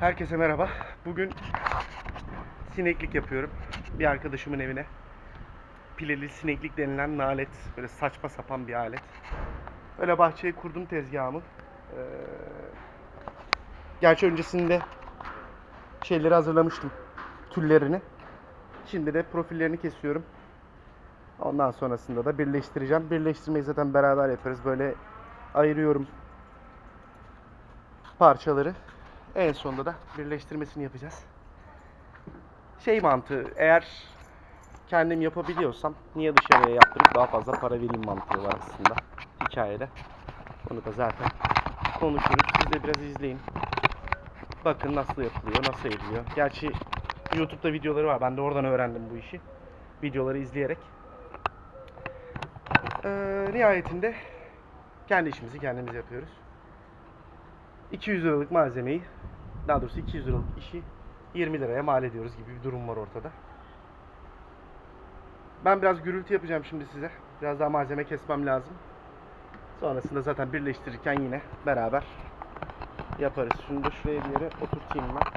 Herkese merhaba. Bugün sineklik yapıyorum. Bir arkadaşımın evine. Pileli sineklik denilen nalet. Böyle saçma sapan bir alet. Böyle bahçeye kurdum tezgahımı. Ee, gerçi öncesinde şeyleri hazırlamıştım. Tüllerini. Şimdi de profillerini kesiyorum. Ondan sonrasında da birleştireceğim. Birleştirmeyi zaten beraber yaparız. Böyle ayırıyorum parçaları. En sonunda da birleştirmesini yapacağız. Şey mantığı, eğer kendim yapabiliyorsam niye dışarıya yaptırıp daha fazla para vereyim mantığı var aslında hikayede. Onu da zaten konuşuruz. Siz de biraz izleyin. Bakın nasıl yapılıyor, nasıl ediliyor. Gerçi YouTube'da videoları var. Ben de oradan öğrendim bu işi. Videoları izleyerek. Ee, nihayetinde kendi işimizi kendimiz yapıyoruz. 200 liralık malzemeyi, daha doğrusu 200 liralık işi 20 liraya mal ediyoruz gibi bir durum var ortada. Ben biraz gürültü yapacağım şimdi size. Biraz daha malzeme kesmem lazım. Sonrasında zaten birleştirirken yine beraber yaparız. Şunu da şuraya bir yere oturtayım ben.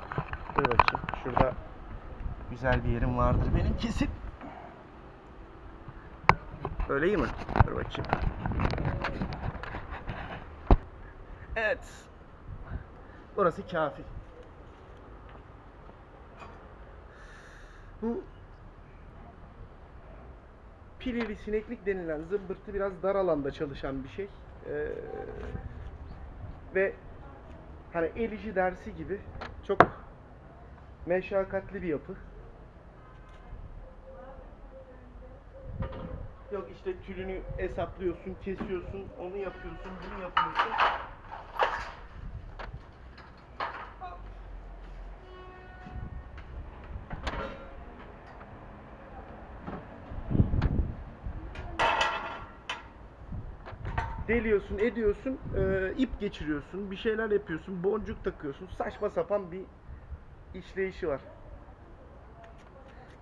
Dur bakayım. Şurada güzel bir yerim vardır benim kesin. Öyle iyi mi? Dur bakayım. Evet. Burası kafi. Bu pileli sineklik denilen zımbırtı biraz dar alanda çalışan bir şey. Ee, ve hani el işi dersi gibi çok meşakkatli bir yapı. Yok işte tülünü hesaplıyorsun, kesiyorsun, onu yapıyorsun, bunu yapıyorsun. Deliyorsun, ediyorsun, e, ip geçiriyorsun, bir şeyler yapıyorsun, boncuk takıyorsun. Saçma sapan bir işleyişi var.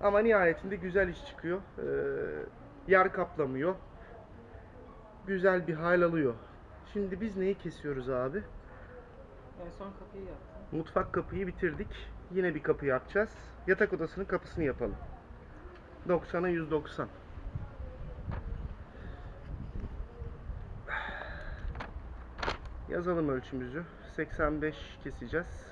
Ama nihayetinde güzel iş çıkıyor. E, yer kaplamıyor. Güzel bir hal alıyor. Şimdi biz neyi kesiyoruz abi? En son kapıyı yaptım. Mutfak kapıyı bitirdik. Yine bir kapı yapacağız. Yatak odasının kapısını yapalım. 90'a 190. Yazalım ölçümüzü. 85 keseceğiz.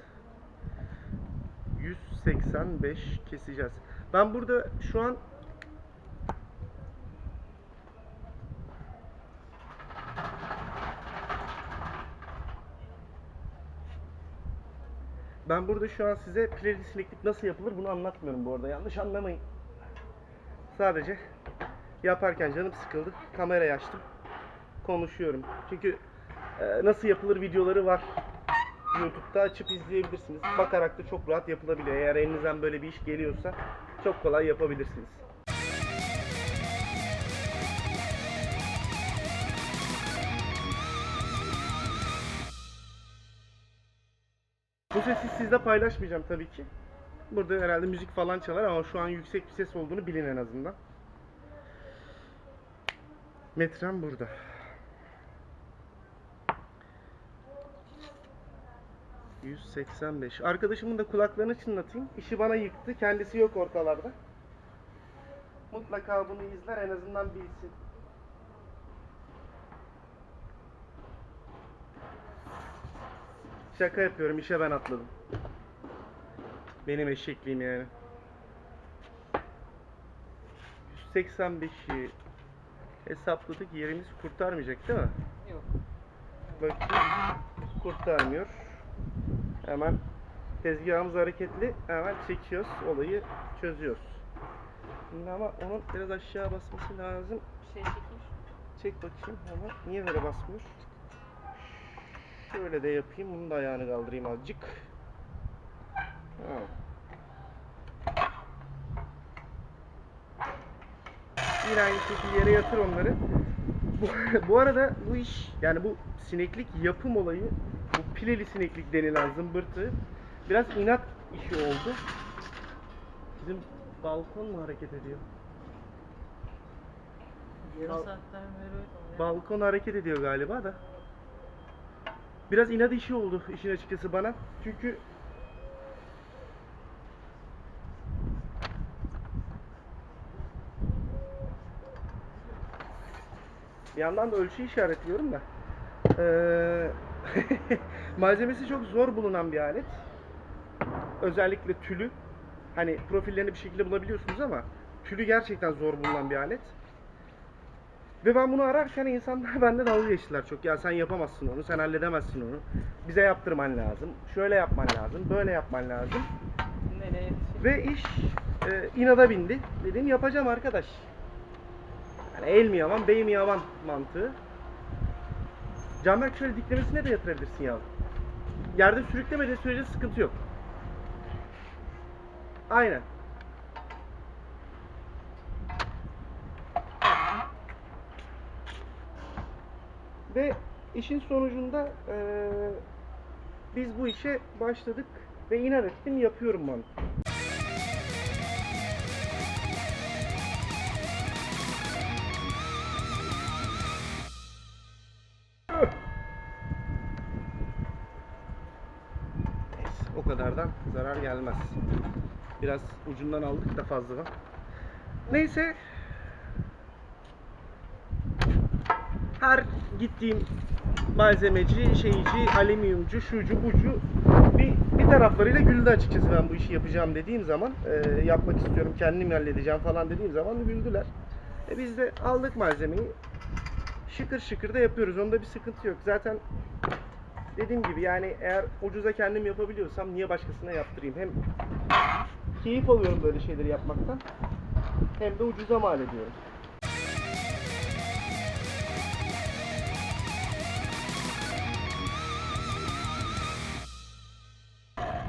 185 keseceğiz. Ben burada şu an Ben burada şu an size pileli sineklik nasıl yapılır bunu anlatmıyorum bu arada. Yanlış anlamayın. Sadece yaparken canım sıkıldı. Kamerayı açtım. Konuşuyorum. Çünkü nasıl yapılır videoları var. YouTube'da açıp izleyebilirsiniz. Bakarak da çok rahat yapılabiliyor. Eğer elinizden böyle bir iş geliyorsa çok kolay yapabilirsiniz. Bu sesi sizle paylaşmayacağım tabii ki. Burada herhalde müzik falan çalar ama şu an yüksek bir ses olduğunu bilin en azından. Metrem burada. ...185. Arkadaşımın da kulaklarını çınlatayım. İşi bana yıktı. Kendisi yok ortalarda. Mutlaka bunu izler en azından bilsin. Şaka yapıyorum. işe ben atladım. Benim eşekliğim yani. 185'i hesapladık. Yerimiz kurtarmayacak değil mi? Yok. Bakayım. Kurtarmıyor. Hemen tezgahımız hareketli. Hemen çekiyoruz. Olayı çözüyoruz. Şimdi ama onun biraz aşağı basması lazım. Bir şey çekmiş. Çek bakayım ama niye böyle basmıyor? Şöyle de yapayım. Bunun da ayağını kaldırayım azıcık. Ha. Yine aynı şekilde yere yatır onları. Bu, bu arada bu iş yani bu sineklik yapım olayı Makineli sineklik denilen zımbırtı biraz inat işi oldu. Bizim balkon mu hareket ediyor? Yarım Balkon hareket ediyor galiba da. Biraz inat işi oldu işin açıkçası bana. Çünkü Bir yandan da ölçü işaretliyorum da. Ee, malzemesi çok zor bulunan bir alet. Özellikle tülü. Hani profillerini bir şekilde bulabiliyorsunuz ama tülü gerçekten zor bulunan bir alet. Ve ben bunu ararken insanlar bende dalga geçtiler çok. Ya sen yapamazsın onu, sen halledemezsin onu. Bize yaptırman lazım. Şöyle yapman lazım, böyle yapman lazım. Nereye? Ve iş e, inada bindi. Dedim yapacağım arkadaş. Yani el mi yaman, bey mi yaman mantığı. Canberk şöyle diklemesine de yatırabilirsin ya. Yerde sürüklemediği sürece sıkıntı yok. Aynen. Ve işin sonucunda e, biz bu işe başladık ve inat ettim yapıyorum ben. Kadardan zarar gelmez. Biraz ucundan aldık da fazladan. Neyse. Her gittiğim malzemeci, şeyci, alüminyumcu, şucu, bucu bir, bir taraflarıyla güldü açıkçası ben bu işi yapacağım dediğim zaman e, yapmak istiyorum, kendim halledeceğim falan dediğim zaman güldüler. E biz de aldık malzemeyi. Şıkır şıkır da yapıyoruz. Onda bir sıkıntı yok. Zaten dediğim gibi yani eğer ucuza kendim yapabiliyorsam niye başkasına yaptırayım? Hem keyif alıyorum böyle şeyleri yapmaktan. Hem de ucuza mal ediyorum.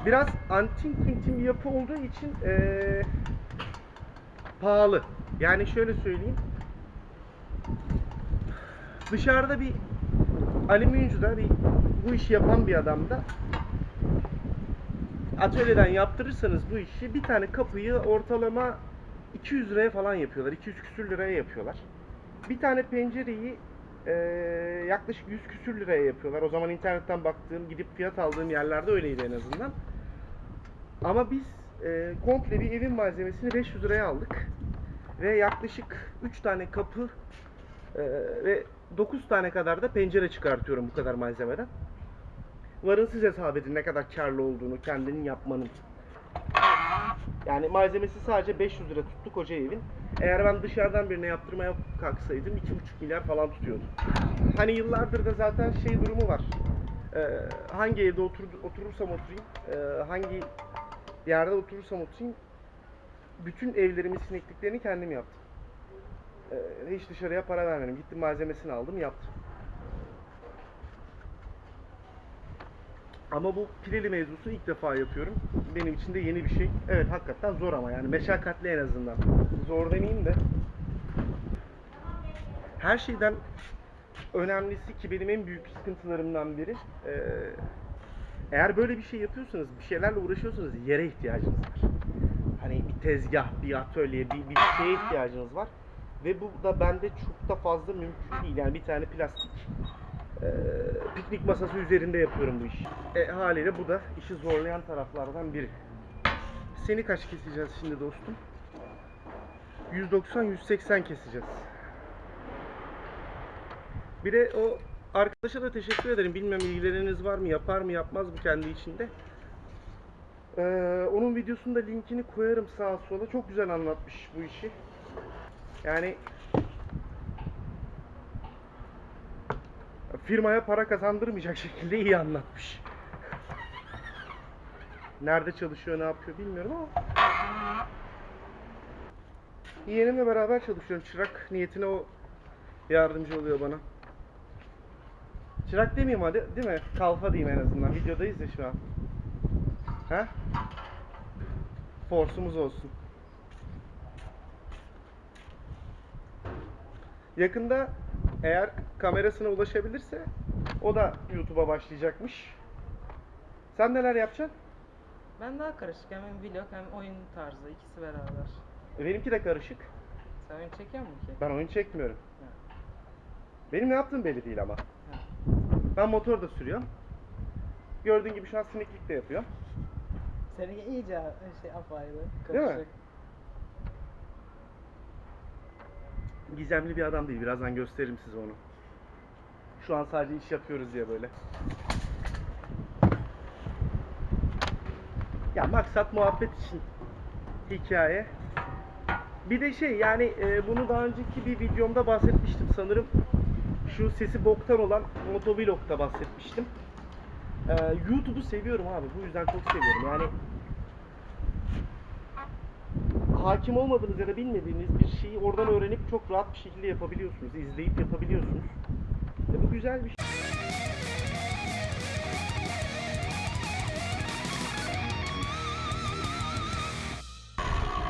Biraz antin kuntin bir yapı olduğu için eee, pahalı. Yani şöyle söyleyeyim. Dışarıda bir alüminyumcuda bir bu işi yapan bir adamda atölyeden yaptırırsanız bu işi bir tane kapıyı ortalama 200 liraya falan yapıyorlar. 200 küsür liraya yapıyorlar. Bir tane pencereyi eee, yaklaşık 100 küsür liraya yapıyorlar. O zaman internetten baktığım, gidip fiyat aldığım yerlerde öyleydi en azından. Ama biz eee, komple bir evin malzemesini 500 liraya aldık. Ve yaklaşık 3 tane kapı eee, ve 9 tane kadar da pencere çıkartıyorum bu kadar malzemeden. Varın siz hesap edin ne kadar karlı olduğunu kendinin yapmanın. Yani malzemesi sadece 500 lira tuttu koca evin. Eğer ben dışarıdan birine yaptırmaya kalksaydım 2,5 milyar falan tutuyordu. Hani yıllardır da zaten şey durumu var. Ee, hangi evde otur, oturursam oturayım, e, hangi yerde oturursam oturayım, bütün evlerimin sinekliklerini kendim yaptım. Ee, hiç dışarıya para vermedim. Gittim malzemesini aldım, yaptım. Ama bu pileli mevzusu ilk defa yapıyorum. Benim için de yeni bir şey. Evet hakikaten zor ama yani meşakkatli en azından. Zor demeyeyim de. Her şeyden önemlisi ki benim en büyük sıkıntılarımdan biri eee, eğer böyle bir şey yapıyorsanız, bir şeylerle uğraşıyorsanız yere ihtiyacınız var. Hani bir tezgah, bir atölye, bir, bir şeye ihtiyacınız var. Ve bu da bende çok da fazla mümkün değil. Yani bir tane plastik eee, piknik masası üzerinde yapıyorum bu işi. E, haliyle bu da işi zorlayan taraflardan biri. Seni kaç keseceğiz şimdi dostum? 190-180 keseceğiz. Bir de o arkadaşa da teşekkür ederim. Bilmiyorum ilgileriniz var mı? Yapar mı yapmaz mı kendi içinde? Ee, onun videosunda linkini koyarım sağa sola. Çok güzel anlatmış bu işi. Yani firmaya para kazandırmayacak şekilde iyi anlatmış. Nerede çalışıyor, ne yapıyor bilmiyorum ama yeğenimle beraber çalışıyorum. Çırak niyetine o yardımcı oluyor bana. Çırak demeyeyim hadi, değil mi? Kalfa diyeyim en azından. Videodayız ya şu an. He? Forsumuz olsun. Yakında eğer kamerasına ulaşabilirse o da YouTube'a başlayacakmış. Sen neler yapacaksın? Ben daha karışık hem vlog hem oyun tarzı ikisi beraber. E, Benimki de karışık. Sen oyun çekiyor musun ki? Ben oyun çekmiyorum. Benim ne yaptığım belli değil ama. Ha. Ben motor da sürüyorum. Gördüğün gibi şu an sineklik de yapıyorum. Seninki iyice şey apayrı. Değil mi? Karışık. gizemli bir adam değil. Birazdan gösteririm size onu. Şu an sadece iş yapıyoruz diye böyle. Ya maksat muhabbet için hikaye. Bir de şey yani e, bunu daha önceki bir videomda bahsetmiştim sanırım. Şu sesi boktan olan motovlog'da bahsetmiştim. E, YouTube'u seviyorum abi. Bu yüzden çok seviyorum. Yani hakim olmadığınız ya da bilmediğiniz bir şeyi oradan öğrenip çok rahat bir şekilde yapabiliyorsunuz. izleyip yapabiliyorsunuz. E, bu güzel bir şey.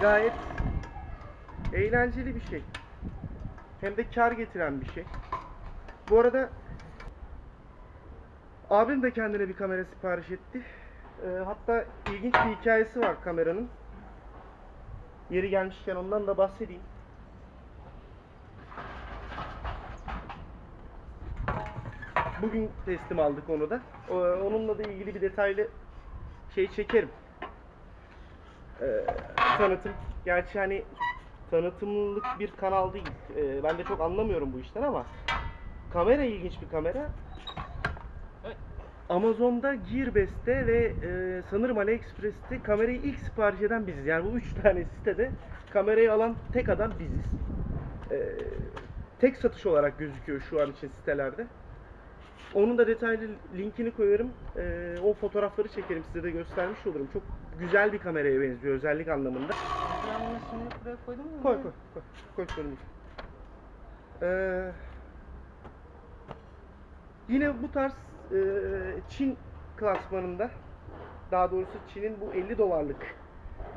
Gayet eğlenceli bir şey. Hem de kar getiren bir şey. Bu arada abim de kendine bir kamera sipariş etti. Ee, hatta ilginç bir hikayesi var kameranın. Yeri gelmişken ondan da bahsedeyim. Bugün teslim aldık onu da. Onunla da ilgili bir detaylı şey çekerim. Ee, tanıtım. Gerçi hani tanıtımlık bir kanal değil. Ee, ben de çok anlamıyorum bu işten ama kamera ilginç bir kamera. Amazon'da Gearbest'te ve e, sanırım AliExpress'te kamerayı ilk sipariş eden biziz. Yani bu üç tane sitede kamerayı alan tek adam biziz. E, tek satış olarak gözüküyor şu an için sitelerde. Onun da detaylı linkini koyarım. E, o fotoğrafları çekerim size de göstermiş olurum. Çok güzel bir kameraya benziyor özellik anlamında. Ben bunu şimdi buraya koydum mu? Koy koy koy. Koy sorun. Ee, yine bu tarz e, Çin klasmanında daha doğrusu Çin'in bu 50 dolarlık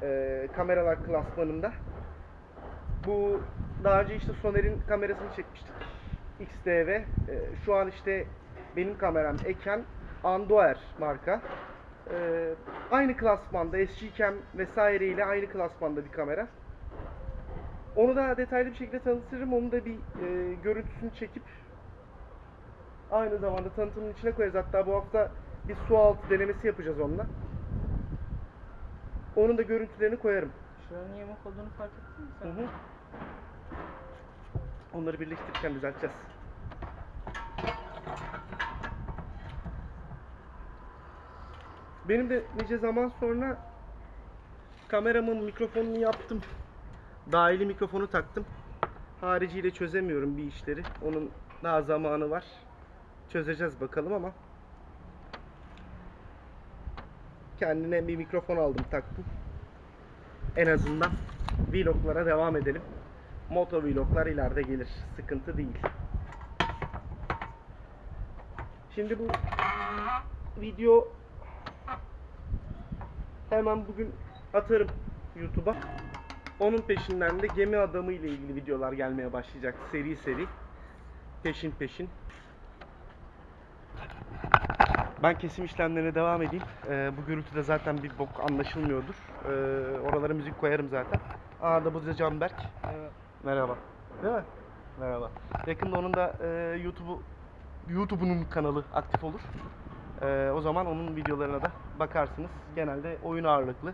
e, kameralar klasmanında bu daha önce işte Soner'in kamerasını çekmiştik. XTV. E, şu an işte benim kameram Eken Andoer marka. E, aynı klasmanda SG-Cam vesaire ile aynı klasmanda bir kamera. Onu da detaylı bir şekilde tanıtırım. Onu da bir e, görüntüsünü çekip aynı zamanda tanıtımın içine koyarız. Hatta bu hafta bir su altı denemesi yapacağız onunla. Onun da görüntülerini koyarım. Şuranın yamuk olduğunu fark ettin mi Hı sen? hı. Onları birleştirirken düzelteceğiz. Benim de nice zaman sonra kameramın mikrofonunu yaptım. Dahili mikrofonu taktım. Hariciyle çözemiyorum bir işleri. Onun daha zamanı var. Çözeceğiz bakalım ama. Kendine bir mikrofon aldım taktım. En azından vloglara devam edelim. Moto vloglar ileride gelir. Sıkıntı değil. Şimdi bu video hemen bugün atarım YouTube'a. Onun peşinden de gemi adamı ile ilgili videolar gelmeye başlayacak seri seri. Peşin peşin. Ben kesim işlemlerine devam edeyim. Ee, bu gürültüde zaten bir bok anlaşılmıyordur. Ee, oralara müzik koyarım zaten. Aa da bu da Canberk. Evet. Merhaba. Değil mi? Merhaba. Yakında onun da e, YouTube'u YouTube'unun kanalı aktif olur. E, o zaman onun videolarına da bakarsınız. Genelde oyun ağırlıklı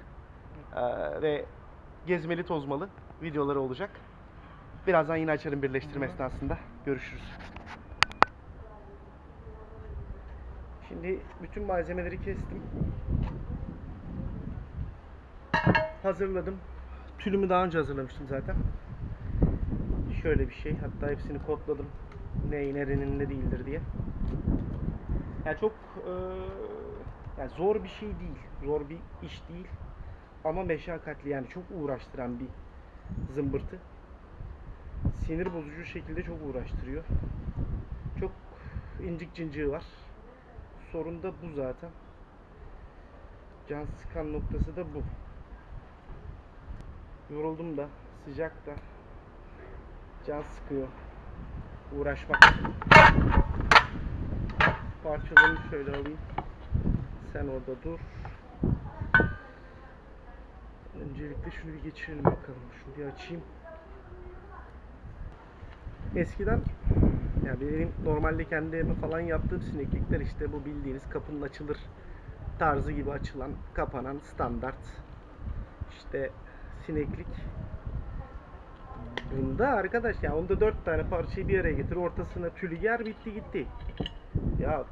e, ve gezmeli tozmalı videoları olacak. Birazdan yine açarım birleştirme esnasında. Görüşürüz. Şimdi bütün malzemeleri kestim. Hazırladım. Tülümü daha önce hazırlamıştım zaten. Şöyle bir şey. Hatta hepsini kodladım. Neyi nerenin ne değildir diye. Yani çok eee, yani zor bir şey değil. Zor bir iş değil. Ama meşakkatli yani çok uğraştıran bir zımbırtı. Sinir bozucu şekilde çok uğraştırıyor. Çok incik cinciği var. Sorun da bu zaten. Can sıkan noktası da bu. Yoruldum da, sıcak da. Can sıkıyor. Uğraşmak. Parçalarını şöyle alayım. Sen orada dur. Öncelikle şunu bir geçirelim bakalım. Şunu bir açayım. Eskiden ya benim normalde kendi evime falan yaptığım sineklikler işte bu bildiğiniz kapının açılır tarzı gibi açılan, kapanan standart işte sineklik. Bunda arkadaş ya onda dört tane parçayı bir araya getir ortasına tülü ger bitti gitti. Ya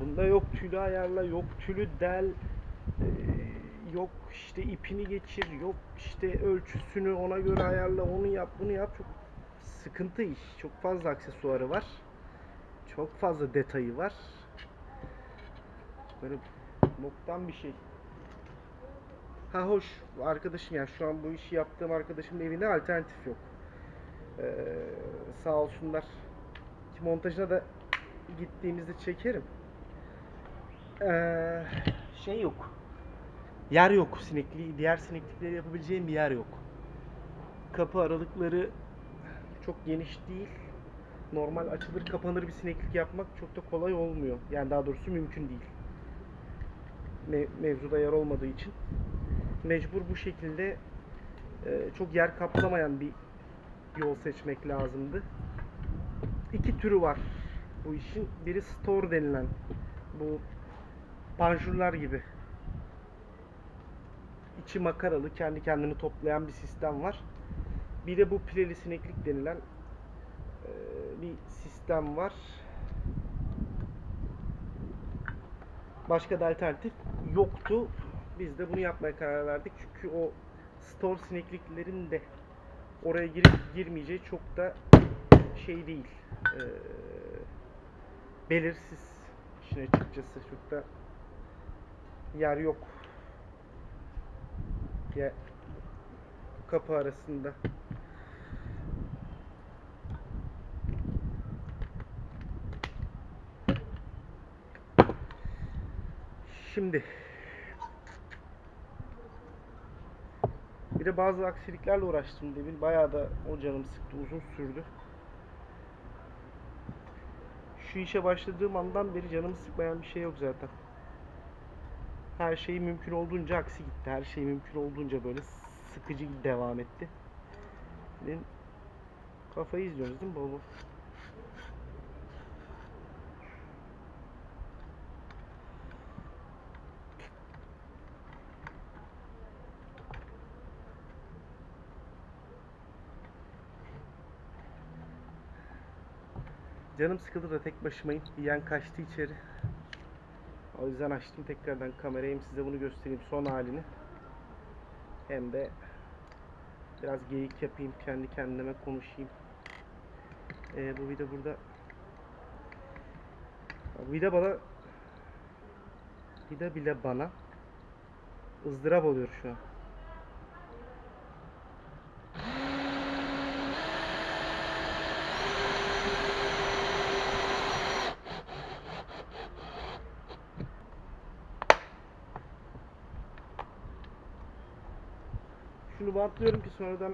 bunda yok tülü ayarla yok tülü del eee, yok işte ipini geçir yok işte ölçüsünü ona göre ayarla onu yap bunu yap. Çok sıkıntı iş. Çok fazla aksesuarı var. Çok fazla detayı var. Böyle boktan bir şey. Ha hoş. Arkadaşım yani şu an bu işi yaptığım arkadaşımın evinde alternatif yok. Ee, sağ olsunlar. Ki montajına da gittiğimizde çekerim. Ee, şey yok. Yer yok sinekli diğer sineklikleri yapabileceğim bir yer yok. Kapı aralıkları çok geniş değil. Normal açılır kapanır bir sineklik yapmak çok da kolay olmuyor. Yani daha doğrusu mümkün değil. Me- mevzuda yer olmadığı için mecbur bu şekilde e, çok yer kaplamayan bir yol seçmek lazımdı. İki türü var bu işin. Biri store denilen bu panjurlar gibi içi makaralı kendi kendini toplayan bir sistem var. Bir de bu pileli sineklik denilen e, bir sistem var. Başka da alternatif yoktu. Biz de bunu yapmaya karar verdik. Çünkü o store sinekliklerin de oraya girip girmeyeceği çok da şey değil. Ee, belirsiz işin açıkçası. Çok da yer yok. Ya kapı arasında. Şimdi bir de bazı aksiliklerle uğraştım demin. Bayağı da o canım sıktı. Uzun sürdü. Şu işe başladığım andan beri canımı sıkmayan bir şey yok zaten. Her şey mümkün olduğunca aksi gitti. Her şey mümkün olduğunca böyle sıkıcı devam etti. Kafayı izliyoruz değil mi bol? Canım sıkıldı da tek başımayım. Yiyen kaçtı içeri. O yüzden açtım tekrardan kamerayı. Size bunu göstereyim son halini. Hem de biraz geyik yapayım. Kendi kendime konuşayım. Ee, bu vida burada. Vida bana Vida bile bana ızdırap oluyor şu an. Şunu bantlıyorum ki sonradan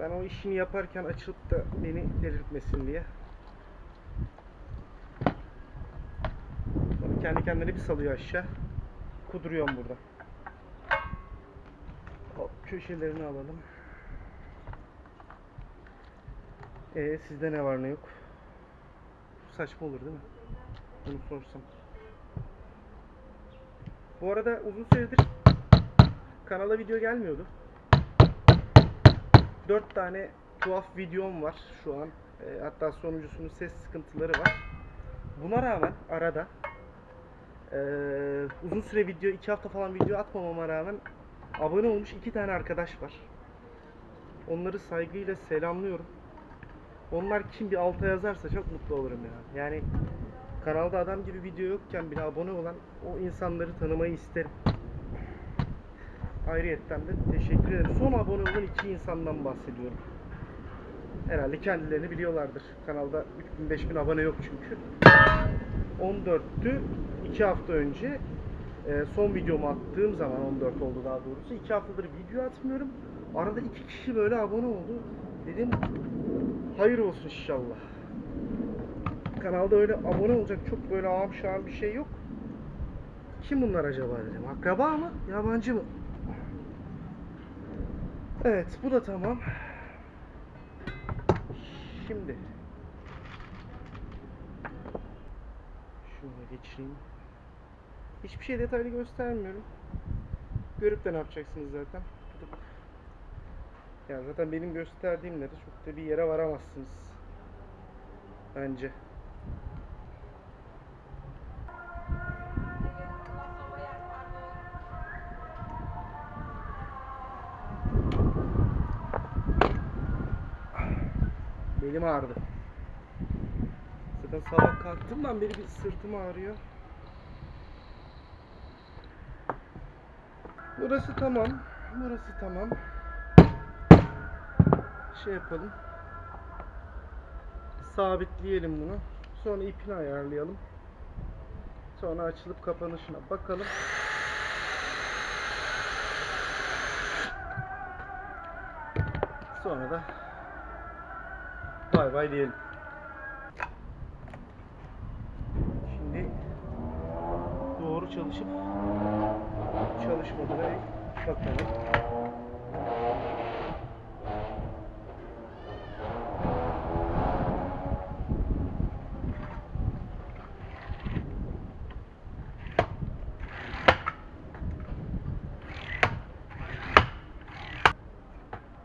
ben o işini yaparken açılıp da beni delirtmesin diye. Sonra kendi kendine bir salıyor aşağı. Kuduruyorum burada. Hop köşelerini alalım. Ee sizde ne var ne yok? Saçma olur değil mi? Bunu sorsam. Bu arada uzun süredir kanala video gelmiyordu. 4 tane tuhaf videom var şu an. E, hatta sonuncusunun ses sıkıntıları var. Buna rağmen arada e, uzun süre video, 2 hafta falan video atmamama rağmen abone olmuş iki tane arkadaş var. Onları saygıyla selamlıyorum. Onlar kim bir alta yazarsa çok mutlu olurum ya. Yani kanalda adam gibi video yokken bile abone olan o insanları tanımayı isterim. Ayrıyetten de teşekkür ederim. Son abone olan iki insandan bahsediyorum. Herhalde kendilerini biliyorlardır. Kanalda 3000-5000 abone yok çünkü. 14'tü. 2 hafta önce e, son videomu attığım zaman 14 oldu daha doğrusu. 2 haftadır video atmıyorum. Arada iki kişi böyle abone oldu. Dedim hayır olsun inşallah. Kanalda öyle abone olacak çok böyle ağam şahım bir şey yok. Kim bunlar acaba dedim. Akraba mı? Yabancı mı? Evet bu da tamam. Şimdi şunu geçireyim. Hiçbir şey detaylı göstermiyorum. Görüp de ne yapacaksınız zaten. Tutup Ya zaten benim gösterdiğimle de çok da bir yere varamazsınız. Bence. Belim ağrıdı. Zaten sabah kalktığımdan beri bir sırtım ağrıyor. Burası tamam. Burası tamam. Şey yapalım. Sabitleyelim bunu. Sonra ipini ayarlayalım. Sonra açılıp kapanışına bakalım. Sonra da bay bay diyelim. Şimdi doğru çalışıp çalışmadığına bir bakalım.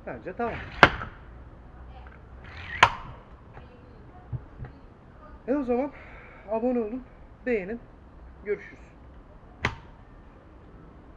Bence tamam. O zaman abone olun, beğenin. Görüşürüz.